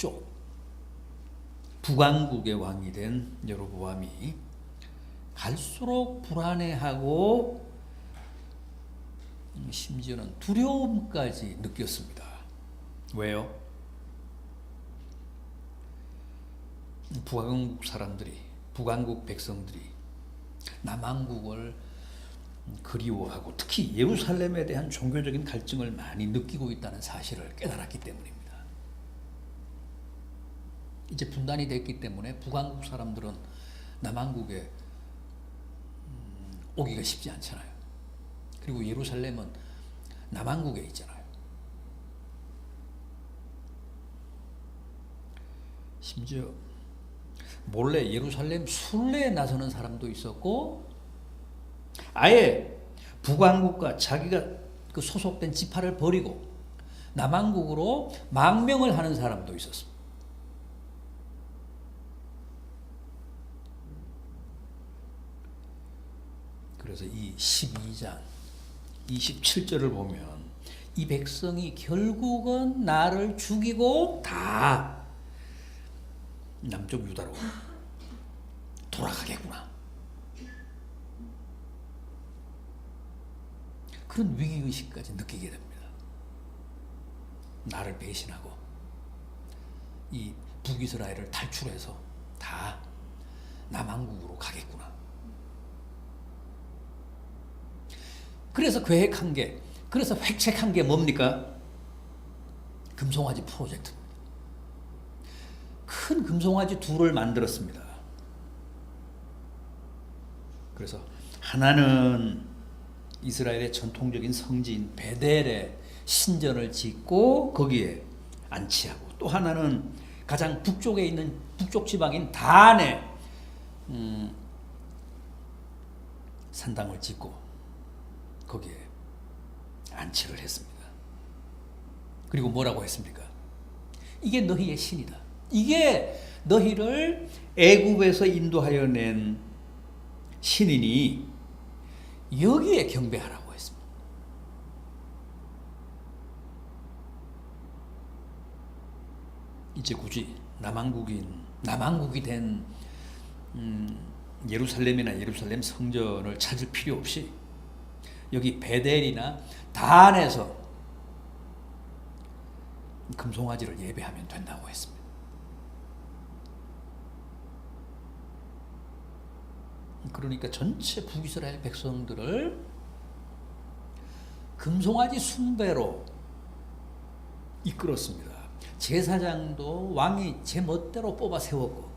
북쪽 북왕국의 왕이 된 여로보암이 갈수록 불안해하고 심지어는 두려움까지 느꼈습니다. 왜요? 북왕국 사람들이 북왕국 백성들이 남왕국을 그리워하고 특히 예루살렘에 대한 종교적인 갈증을 많이 느끼고 있다는 사실을 깨달았기 때문입니다. 이제 분단이 됐기 때문에 북왕국 사람들은 남왕국에 음, 오기가 쉽지 않잖아요. 그리고 예루살렘은 남왕국에 있잖아요. 심지어 몰래 예루살렘 순례에 나서는 사람도 있었고 아예 북왕국과 자기가 그 소속된 지파를 버리고 남왕국으로 망명을 하는 사람도 있었습니다. 그래서 이 12장 27절을 보면 이 백성이 결국은 나를 죽이고 다 남쪽 유다로 돌아가겠구나. 그런 위기의식까지 느끼게 됩니다. 나를 배신하고 이 북이스라엘을 탈출해서 다 남한국으로 가겠구나. 그래서 계획한 게, 그래서 획책한 게 뭡니까? 금송아지 프로젝트입니다. 큰 금송아지 둘을 만들었습니다. 그래서 하나는 이스라엘의 전통적인 성지인 베델에 신전을 짓고 거기에 안치하고 또 하나는 가장 북쪽에 있는 북쪽 지방인 단에 음, 산당을 짓고 거기에 안치를 했습니다. 그리고 뭐라고 했습니까? 이게 너희의 신이다. 이게 너희를 애굽에서 인도하여 낸 신이니 여기에 경배하라고 했습니다. 이제 굳이 남왕국인 남왕국이 된 음, 예루살렘이나 예루살렘 성전을 찾을 필요 없이 여기 베델이나 단에서 금송아지를 예배하면 된다고 했습니다. 그러니까 전체 북이스라엘 백성들을 금송아지 숭배로 이끌었습니다. 제사장도 왕이 제 멋대로 뽑아 세웠고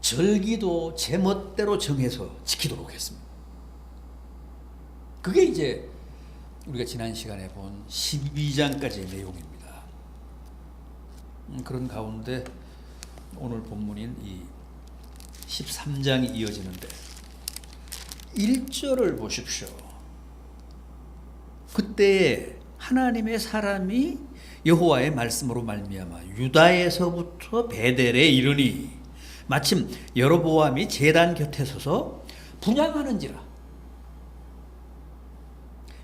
절기도 제 멋대로 정해서 지키도록 했습니다. 그게 이제 우리가 지난 시간에 본 12장까지의 내용입니다. 음, 그런 가운데 오늘 본문인 이 13장이 이어지는데 1절을 보십시오. 그때 하나님의 사람이 여호와의 말씀으로 말미암아 유다에서부터 베델에 이르니 마침 여로보암이 제단 곁에 서서 분양하는지라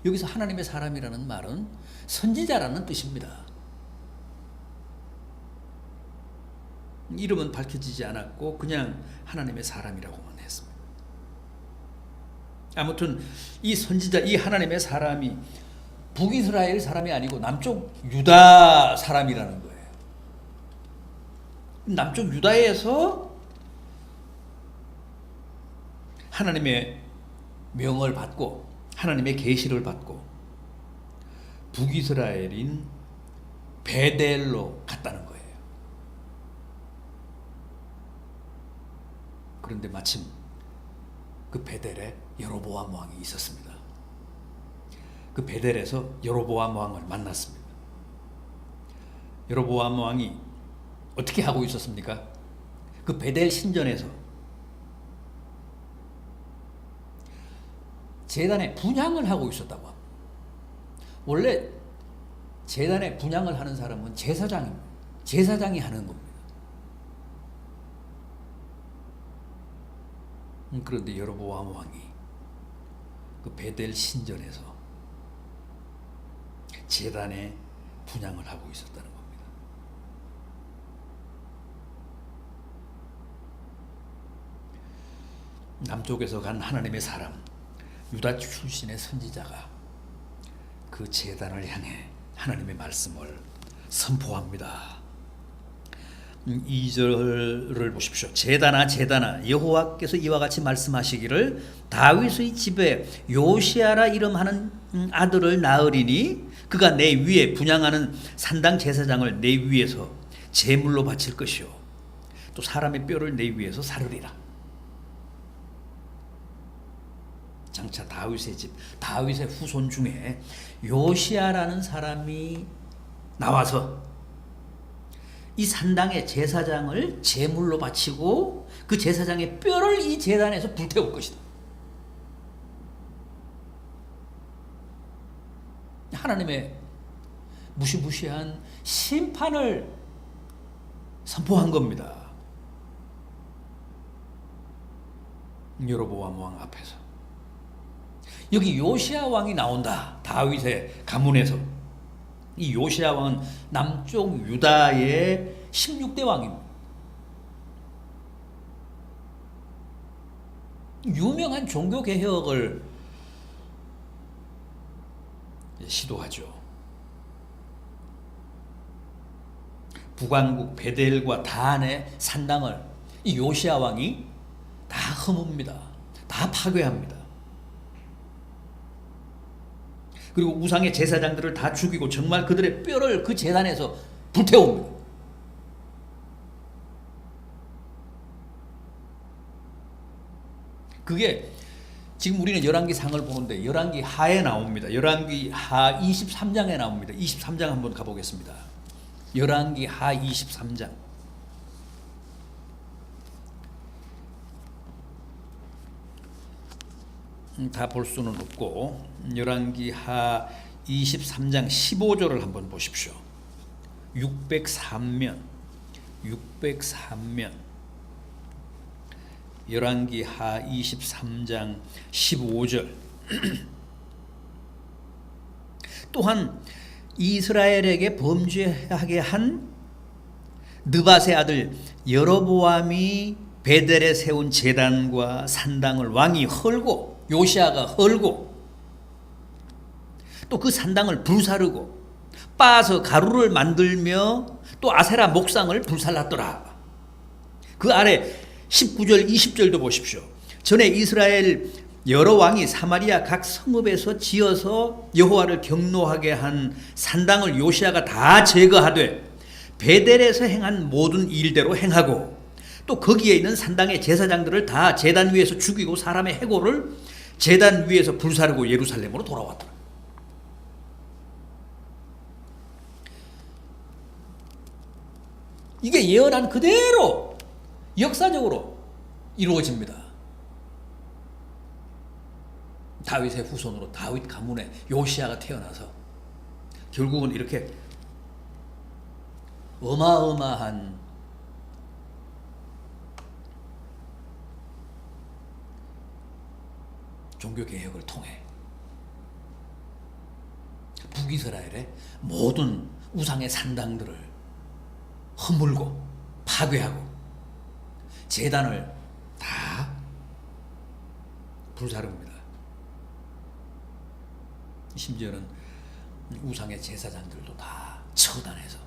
여기서 하나님의 사람이라는 말은 선지자라는 뜻입니다. 이름은 밝혀지지 않았고 그냥 하나님의 사람이라고만 했습니다. 아무튼 이 선지자 이 하나님의 사람이 북이스라엘 사람이 아니고 남쪽 유다 사람이라는 거예요. 남쪽 유다에서 하나님의 명을 받고 하나님의 계시를 받고 북이스라엘인 베델로 갔다는 거예요. 그런데 마침 그 베델에 여로보암 왕이 있었습니다. 그 베델에서 여로보암 왕을 만났습니다. 여로보암 왕이 어떻게 하고 있었습니까? 그 베델 신전에서 재단에 분양을 하고 있었다고 합니다. 원래 재단에 분양을 하는 사람은 제사장입니다. 제사장이 하는 겁니다. 음, 그런데 여로보암 왕이 그 베델 신전에서 재단에 분양을 하고 있었다는 겁니다. 남쪽에서 간 하나님의 사람 유다 출신의 선지자가 그 제단을 향해 하나님의 말씀을 선포합니다. 2절을 보십시오. 제단아 제단아 여호와께서 이와 같이 말씀하시기를 다윗의 집에 요시아라 이름하는 아들을 낳으리니 그가 내 위에 분양하는 산당 제사장을 내 위에서 제물로 바칠 것이요 또 사람의 뼈를 내 위에서 사르리라. 장차 다윗의 집 다윗의 후손 중에 요시아라는 사람이 나와서 이 산당의 제사장을 제물로 바치고 그 제사장의 뼈를 이 제단에서 불태울 것이다. 하나님의 무시무시한 심판을 선포한 겁니다. 여로보암 왕 앞에서 여기 요시아 왕이 나온다. 다윗의 가문에서 이 요시아 왕은 남쪽 유다의 16대 왕입니다. 유명한 종교 개혁을 시도하죠. 북왕국 베델과 단의 산당을 이 요시아 왕이 다 허뭅니다. 다 파괴합니다. 그리고 우상의 제사장들을 다 죽이고 정말 그들의 뼈를 그 재단에서 불태웁니다. 그게 지금 우리는 열왕기 상을 보는데 열왕기 하에 나옵니다. 열왕기 하 23장에 나옵니다. 23장 한번 가보겠습니다. 열왕기 하 23장. 다 볼 수는 없고 열왕기 하 23장 15절을 한번 보십시오. 603면 603면 열왕기 하 23장 15절 또한 이스라엘에게 범죄하게 한 느바세 아들 여로보암이 베델에 세운 제단과 산당을 왕이 헐고 요시아가 헐고 또 그 산당을 불사르고 빻아서 가루를 만들며 또 아세라 목상을 불살랐더라. 그 아래 19절 20절도 보십시오. 전에 이스라엘 여러 왕이 사마리아 각 성읍에서 지어서 여호와를 경노하게 한 산당을 요시아가 다 제거하되 베델에서 행한 모든 일대로 행하고 또 거기에 있는 산당의 제사장들을 다 제단 위에서 죽이고 사람의 해골을 제단 위에서 불사르고 예루살렘으로 돌아왔더라. 이게 예언한 그대로 역사적으로 이루어집니다. 다윗의 후손으로 다윗 가문에 요시아가 태어나서 결국은 이렇게 어마어마한 종교 개혁을 통해 북이스라엘의 모든 우상의 산당들을 허물고 파괴하고 재단을 다 불사릅니다. 심지어는 우상의 제사장들도 다 처단해서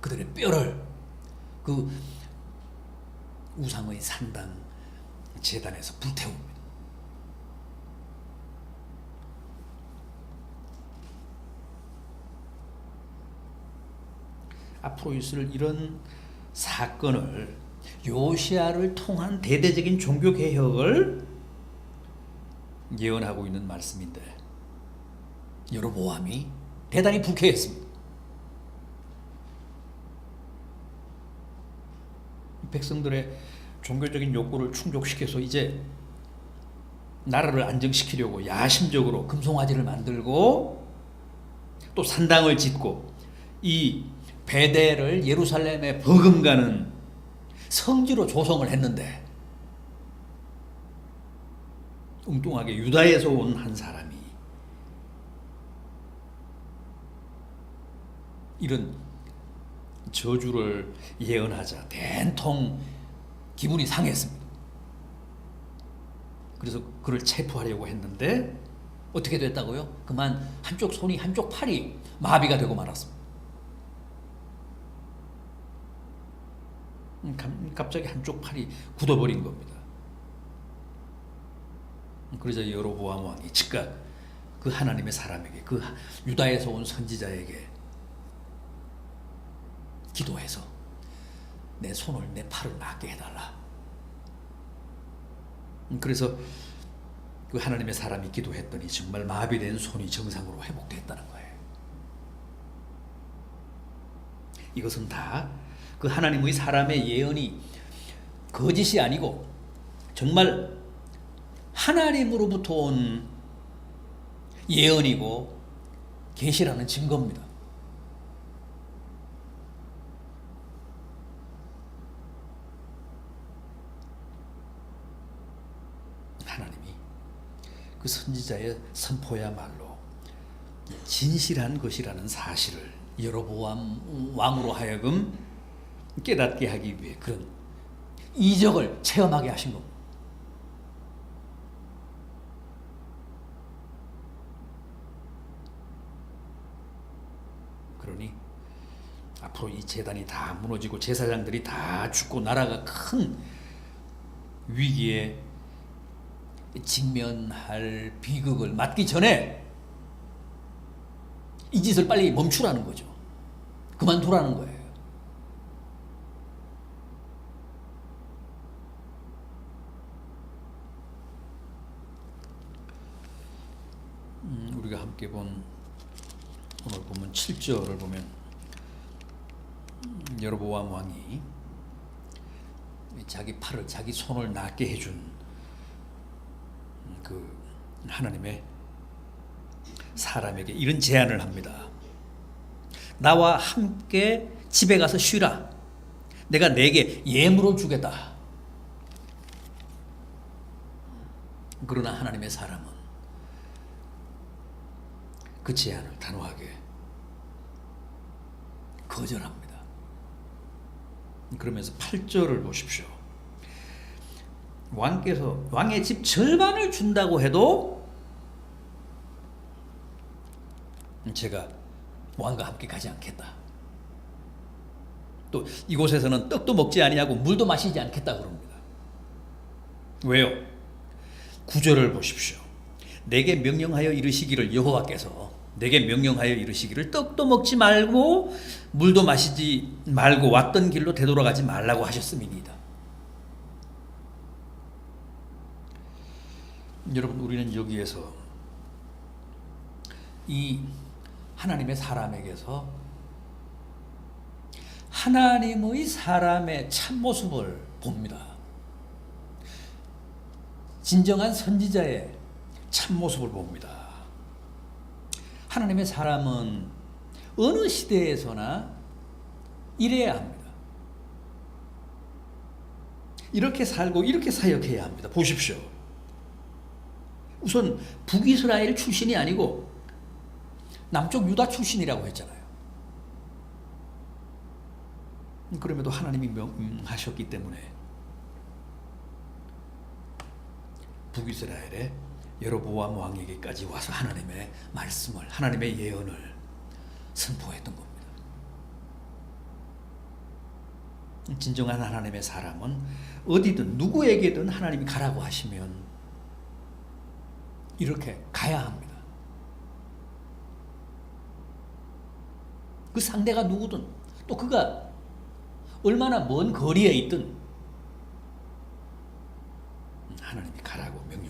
그들의 뼈를 그 우상의 산당 재단에서 불태웁니다. 앞으로 있을 이런 사건을 요시아를 통한 대대적인 종교 개혁을 예언하고 있는 말씀인데 여로보암이 대단히 불쾌했습니다. 백성들의 종교적인 욕구를 충족시켜서 이제 나라를 안정시키려고 야심적으로 금송아지를 만들고 또 산당을 짓고 이 베델을 예루살렘에 버금가는 성지로 조성을 했는데 엉뚱하게 유다에서 온 한 사람이 이런 저주를 예언하자 된통 기분이 상했습니다. 그래서 그를 체포하려고 했는데 어떻게 됐다고요? 그만 한쪽 손이 한쪽 팔이 마비가 되고 말았습니다. 음, 감- 갑자기 한쪽 팔이 굳어버린 겁니다. 그러자 여로보암 왕이 즉각 그 하나님의 사람에게 그 유다에서 온 선지자에게 기도해서 내 손을 내 팔을 낫게 해달라. 음, 그래서 그 하나님의 사람이 기도했더니 정말 마비된 손이 정상으로 회복됐다는 거예요. 이것은 다 그 하나님의 사람의 예언이 거짓이 아니고 정말 하나님으로부터 온 예언이고 계시라는 증거입니다. 하나님이 그 선지자의 선포야말로 진실한 것이라는 사실을 여로보암 왕으로 하여금 깨닫게 하기 위해 그런 이적을 체험하게 하신 겁니다. 그러니 앞으로 이 재단이 다 무너지고 제사장들이 다 죽고 나라가 큰 위기에 직면할 비극을 맞기 전에 이 짓을 빨리 멈추라는 거죠. 그만두라는 거예요. 음, 우리가 함께 본 오늘 보면 7절을 보면 음, 여로보암 왕이 자기 팔을 자기 손을 낫게 해준 그 하나님의 사람에게 이런 제안을 합니다. 나와 함께 집에 가서 쉬라. 내가 내게 예물을 주겠다. 그러나 하나님의 사람은 그 제안을 단호하게 거절합니다. 그러면서 8절을 보십시오. 왕께서 왕의 집 절반을 준다고 해도 제가 왕과 함께 가지 않겠다. 또 이곳에서는 떡도 먹지 아니하고 물도 마시지 않겠다 그럽니다. 왜요? 구절을 보십시오. 내게 명령하여 이르시기를 여호와께서 내게 명령하여 이르시기를 떡도 먹지 말고 물도 마시지 말고 왔던 길로 되돌아가지 말라고 하셨음이니이다. 여러분 우리는 여기에서 이 하나님의 사람에게서 하나님의 사람의 참모습을 봅니다. 진정한 선지자의 참모습을 봅니다. 하나님의 사람은 어느 시대에서나 이래야 합니다. 이렇게 살고 이렇게 사역해야 합니다. 보십시오. 우선 북이스라엘 출신이 아니고 남쪽 유다 출신이라고 했잖아요. 그럼에도 하나님이 명하셨기 때문에 북이스라엘의 여로보암 왕에게까지 와서 하나님의 말씀을 하나님의 예언을 선포했던 겁니다. 진정한 하나님의 사람은 어디든 누구에게든 하나님이 가라고 하시면 이렇게 가야 합니다. 그 상대가 누구든 또 그가 얼마나 먼 거리에 있든 하나님이 가라고 명령하시면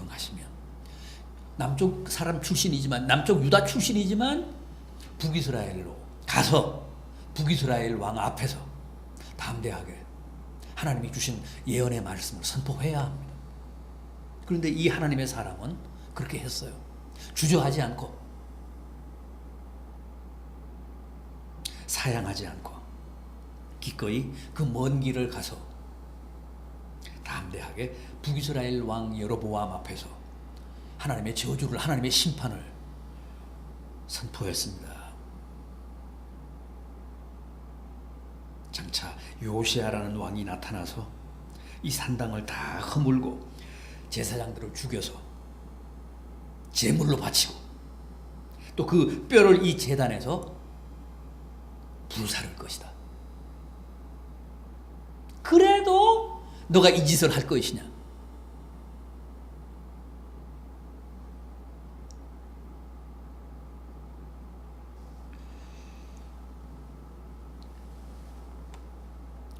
남쪽 사람 출신이지만 남쪽 유다 출신이지만 북이스라엘로 가서 북이스라엘 왕 앞에서 담대하게 하나님이 주신 예언의 말씀을 선포해야 합니다. 그런데 이 하나님의 사람은 그렇게 했어요. 주저하지 않고 사양하지 않고 기꺼이 그 먼 길을 가서 담대하게 북이스라엘 왕 여로보암 앞에서 하나님의 저주를 하나님의 심판을 선포했습니다. 장차 요시아라는 왕이 나타나서 이 산당을 다 허물고 제사장들을 죽여서 제물로 바치고 또 그 뼈를 이 재단에서 불사를 것이다. 그래도 너가 이 짓을 할 것이냐?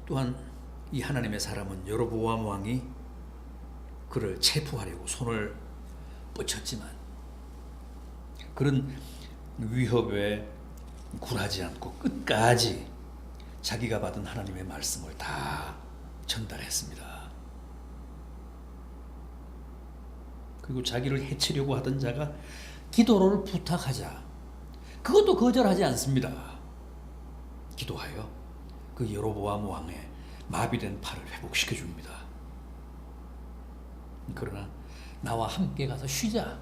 또한 이 하나님의 사람은 여로보암 왕이 그를 체포하려고 손을 뻗쳤지만 그런 위협에 굴하지 않고 끝까지 자기가 받은 하나님의 말씀을 다 전달했습니다. 그리고 자기를 해치려고 하던 자가 기도를 부탁하자 그것도 거절하지 않습니다. 기도하여 그 여로보암 왕의 마비된 팔을 회복시켜 줍니다. 그러나 나와 함께 가서 쉬자.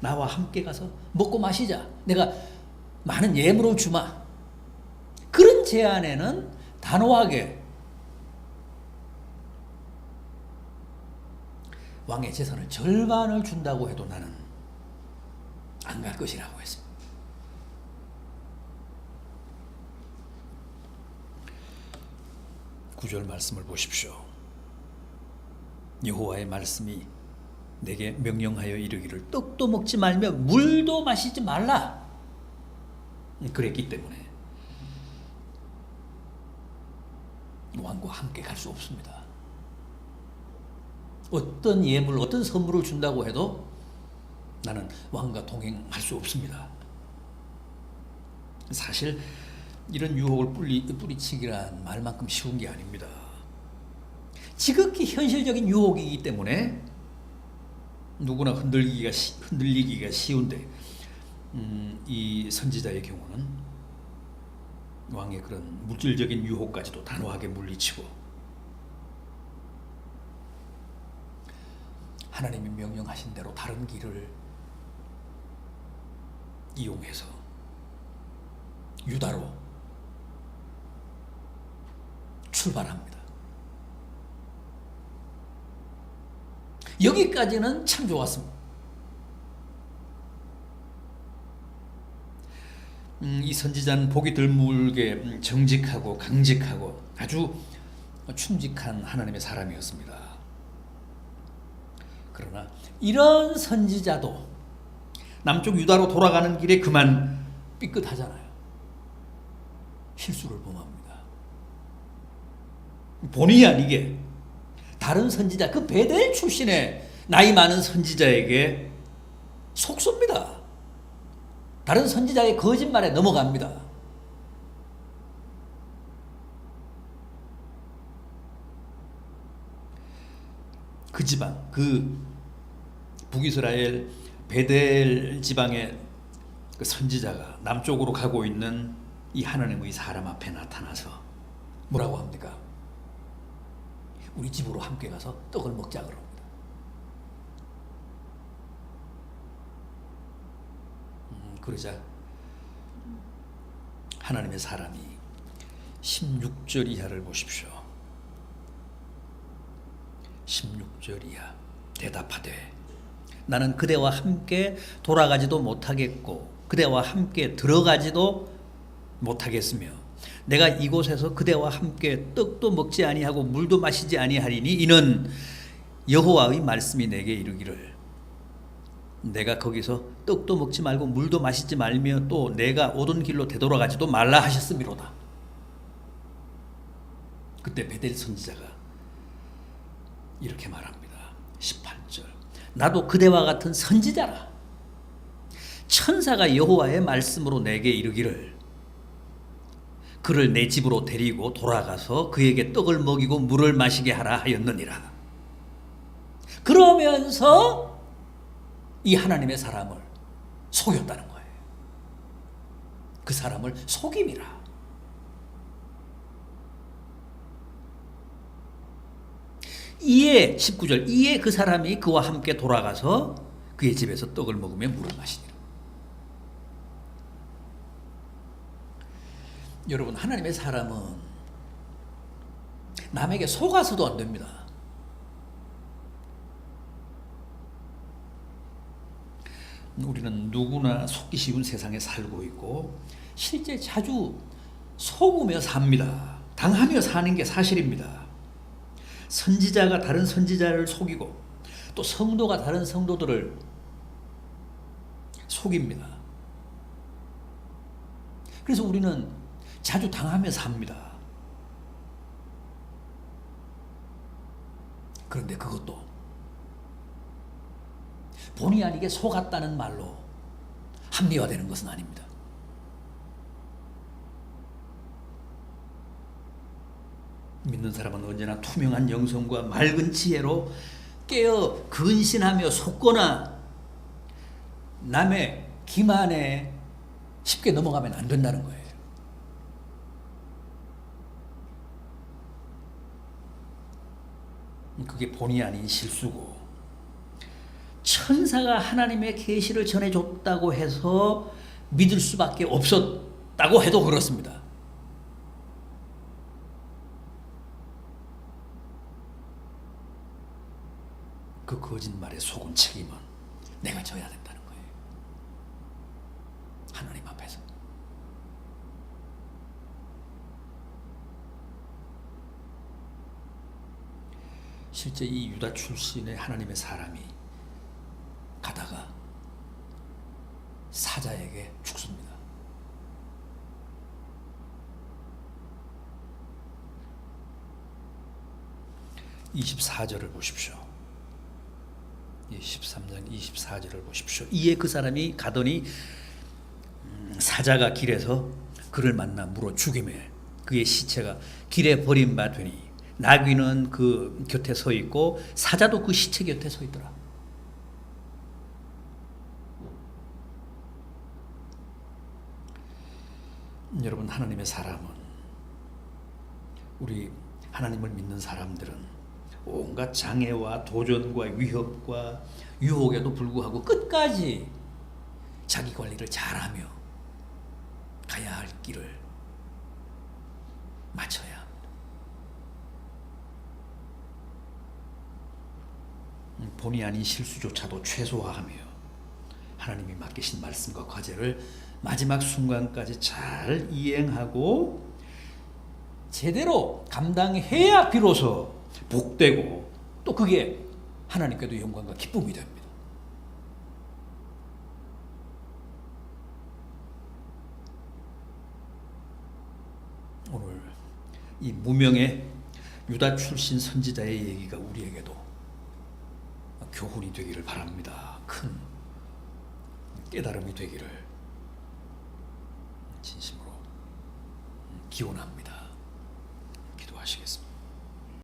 나와 함께 가서 먹고 마시자. 내가 많은 예물을 주마. 그런 제안에는 단호하게 왕의 재산을 절반을 준다고 해도 나는 안 갈 것이라고 했습니다. 구절 말씀을 보십시오. 여호와의 말씀이 내게 명령하여 이르기를 떡도 먹지 말며 물도 마시지 말라. 그랬기 때문에 왕과 함께 갈 수 없습니다. 어떤 예물, 어떤 선물을 준다고 해도 나는 왕과 동행할 수 없습니다. 사실 이런 유혹을 뿌리, 뿌리치기란 말만큼 쉬운 게 아닙니다. 지극히 현실적인 유혹이기 때문에 누구나 흔들리기가 시, 흔들리기가 쉬운데 음, 이 선지자의 경우는 왕의 그런 물질적인 유혹까지도 단호하게 물리치고 하나님이 명령하신 대로 다른 길을 이용해서 유다로 출발합니다. 여기까지는 참 좋았습니다. 음, 이 선지자는 보기 드물게 음, 정직하고 강직하고 아주 충직한 하나님의 사람이었습니다. 그러나 이런 선지자도 남쪽 유다로 돌아가는 길에 그만 삐끗하잖아요. 실수를 범합니다. 본의 아니게 다른 선지자 그 베델 출신의 나이 많은 선지자에게 속섭니다. 다른 선지자의 거짓말에 넘어갑니다. 그 지방, 그 북이스라엘 베델 지방의 그 선지자가 남쪽으로 가고 있는 이 하나님의 사람 앞에 나타나서 뭐라고 합니까? 우리 집으로 함께 가서 떡을 먹자 그럽니다. 음, 그러자 하나님의 사람이 16절 이하를 보십시오. 16절 이하 대답하되 나는 그대와 함께 돌아가지도 못하겠고 그대와 함께 들어가지도 못하겠으며 내가 이곳에서 그대와 함께 떡도 먹지 아니하고 물도 마시지 아니하리니 이는 여호와의 말씀이 내게 이르기를 내가 거기서 떡도 먹지 말고 물도 마시지 말며 또 내가 오던 길로 되돌아가지도 말라 하셨음이로다. 그때 베델 선지자가 이렇게 말합니다. 18절. 나도 그대와 같은 선지자라. 천사가 여호와의 말씀으로 내게 이르기를 그를 내 집으로 데리고 돌아가서 그에게 떡을 먹이고 물을 마시게 하라 하였느니라. 그러면서 이 하나님의 사람을 속였다는 거예요. 그 사람을 속임이라. 이에 19절 이에 그 사람이 그와 함께 돌아가서 그의 집에서 떡을 먹으며 물을 마시니라. 여러분 하나님의 사람은 남에게 속아서도 안 됩니다. 우리는 누구나 속기 쉬운 세상에 살고 있고 실제 자주 속으며 삽니다. 당하며 사는 게 사실입니다. 선지자가 다른 선지자를 속이고 또 성도가 다른 성도들을 속입니다. 그래서 우리는 자주 당하며 삽니다. 그런데 그것도 본의 아니게 속았다는 말로 합리화되는 것은 아닙니다. 믿는 사람은 언제나 투명한 영성과 맑은 지혜로 깨어 근신하며 속거나 남의 기만에 쉽게 넘어가면 안 된다는 거예요. 그게 본의 아닌 실수고 천사가 하나님의 계시를 전해줬다고 해서 믿을 수밖에 없었다고 해도 그렇습니다. 그 거짓말에 속은 책임은 내가 져야 된다는 거예요. 하나님 앞에서. 실제 이 유다 출신의 하나님의 사람이 가다가 사자에게 죽습니다. (24절을) 보십시오. 이 13장 24절을 보십시오. 이에 그 사람이 가더니 음, 사자가 길에서 그를 만나 물어 죽임에 그의 시체가 길에 버림받으니 나귀는 그 곁에 서 있고 사자도 그 시체 곁에 서 있더라. 여러분 하나님의 사람은 우리 하나님을 믿는 사람들은 온갖 장애와 도전과 위협과 유혹에도 불구하고 끝까지 자기 관리를 잘하며 가야 할 길을 맞춰야 합니다. 음, 본의 아닌 실수조차도 최소화하며 하나님이 맡기신 말씀과 과제를 마지막 순간까지 잘 이행하고 제대로 감당해야 비로소 복되고 또 그게 하나님께도 영광과 기쁨이 됩니다. 오늘 이 무명의 유다 출신 선지자의 얘기가 우리에게도 교훈이 되기를 바랍니다. 큰 깨달음이 되기를 진심으로 기원합니다. 기도하시겠습니다.